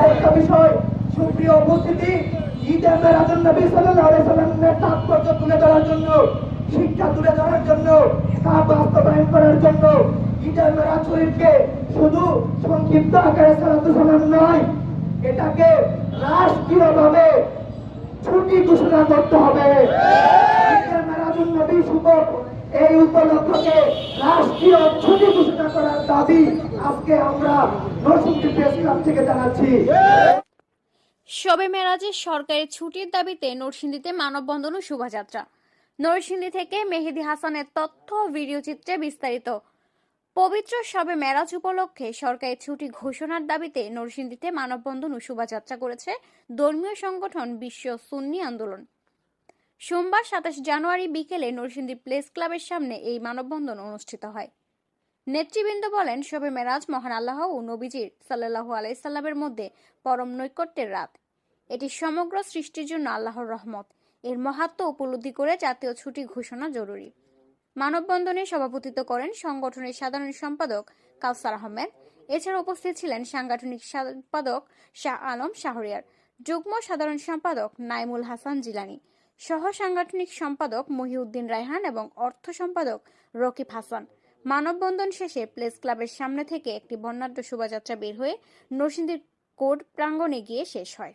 আরেকটা বিষয়, সুপ্রিয় উপস্থিতি, ঈদে মেরাজুন নবী সাল্লাল্লাহু আলাইহি সাল্লামের তাৎপর্য তুলে ধরার জন্য, শিক্ষা তুলে ধরার জন্য তা বাস্তবায়ন করার জন্য, ঈদে মেরাজ শরীফকে শুধু সংক্ষিপ্ত আকারে সালাতু নয়, এটাকে রাষ্ট্রীয়ভাবে ছুটি ঘোষণা করতে হবে ঈদে মেরাজুন নবী শুভ এই উপলক্ষকে রাষ্ট্রীয় ছুটি ঘোষণা করার দাবি আজকে আমরা নরসিংদী প্রেস ক্লাব থেকে জানাচ্ছি। শবে মেরাজের সরকারি ছুটির দাবিতে নরসিংদীতে মানববন্ধন ও শোভাযাত্রা। নরসিংদী থেকে মেহেদি হাসানের তথ্য ভিডিও চিত্রে বিস্তারিত। পবিত্র শবে মেরাজ উপলক্ষে সরকারি ছুটি ঘোষণার দাবিতে নরসিংদীতে মানববন্ধন ও শোভাযাত্রা করেছে ধর্মীয় সংগঠন বিশ্ব সুন্নি আন্দোলন। সোমবার সাতাশ জানুয়ারি বিকেলে নরসিংদী প্লেস ক্লাবের সামনে এই মানববন্ধন অনুষ্ঠিত হয়। নেতৃবৃন্দ বলেন, শবে মেরাজ, মহান আল্লাহ ও নবীজির সাল্লাহু আলাইসাল্লামের মধ্যে পরম নৈকট্যের রাত। এটি সমগ্র সৃষ্টির জন্য আল্লাহর রহমত। এর মাহাত্ম্য উপলব্ধি করে জাতীয় ছুটি ঘোষণা জরুরি। মানববন্ধনে সভাপতিত্ব করেন সংগঠনের সাধারণ সম্পাদক কাউসার আহমেদ। এছাড়া উপস্থিত ছিলেন সাংগঠনিক সম্পাদক শাহ আলম শাহরিয়ার। যুগ্ম সাধারণ সম্পাদক নাইমুল হাসান জিলানি। সহ সাংগঠনিক সম্পাদক মহিউদ্দিন রায়হান এবং অর্থ সম্পাদক রকিব হাসান। মানববন্ধন শেষে প্লেস ক্লাবের সামনে থেকে একটি বর্ণাঢ্য শোভাযাত্রা বের হয়ে নরসিংদীর কোর্ট প্রাঙ্গণে গিয়ে শেষ হয়।